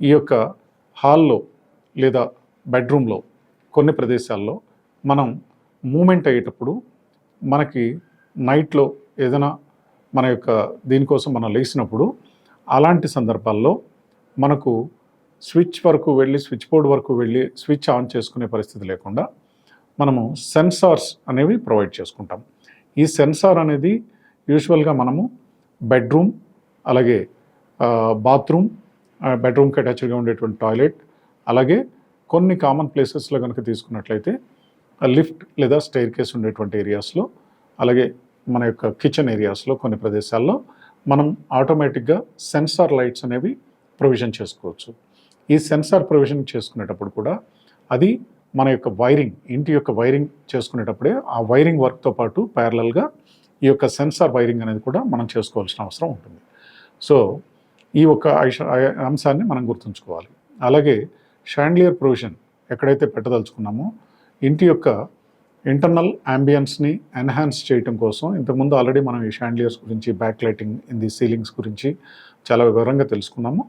ఈ యొక్క హాల్లో లేదా బెడ్రూమ్లో కొన్ని ప్రదేశాల్లో మనం మూమెంట్ అయ్యేటప్పుడు మనకి నైట్లో ఏదైనా మన యొక్క దీనికోసం మనం లేచినప్పుడు అలాంటి సందర్భాల్లో మనకు స్విచ్ వరకు వెళ్ళి స్విచ్ బోర్డ్ వరకు వెళ్ళి స్విచ్ ఆన్ చేసుకునే పరిస్థితి లేకుండా మనము సెన్సార్స్ అనేవి ప్రొవైడ్ చేసుకుంటాం. ఈ సెన్సార్ అనేది యూజువల్గా మనము బెడ్రూమ్ అలాగే బాత్రూమ్ బెడ్రూమ్కి అటాచ్డ్గా ఉండేటువంటి టాయిలెట్ అలాగే కొన్ని కామన్ ప్లేసెస్లో కనుక తీసుకున్నట్లయితే లిఫ్ట్ లేదా స్టైర్ కేస్ ఉండేటువంటి ఏరియాస్లో అలాగే మన యొక్క కిచెన్ ఏరియాస్లో కొన్ని ప్రదేశాల్లో మనం ఆటోమేటిక్గా సెన్సార్ లైట్స్ అనేవి ప్రొవిజన్ చేసుకోవచ్చు. ఈ సెన్సార్ ప్రొవిజన్ చేసుకునేటప్పుడు కూడా అది మన యొక్క వైరింగ్ ఇంటి యొక్క వైరింగ్ చేసుకునేటప్పుడే ఆ వైరింగ్ వర్క్తో పాటు ప్యారలల్గా ఈ యొక్క సెన్సార్ వైరింగ్ అనేది కూడా మనం చేసుకోవాల్సిన అవసరం ఉంటుంది. సో ఈ ఒక ఐష- అంశాన్ని మనం గుర్తుంచుకోవాలి. అలాగే షాండ్లియర్ ప్రొవిజన్ ఎక్కడైతే పెట్టదలుచుకున్నామో ఇంటి యొక్క ఇంటర్నల్ అంబియన్స్ని ఎన్హాన్స్ చేయటం కోసం ఇంతకుముందు ఆల్రెడీ మనం ఈ షాండ్లియర్స్ గురించి back lighting in the ceilings గురించి చాలా వివరంగా తెలుసుకున్నాము.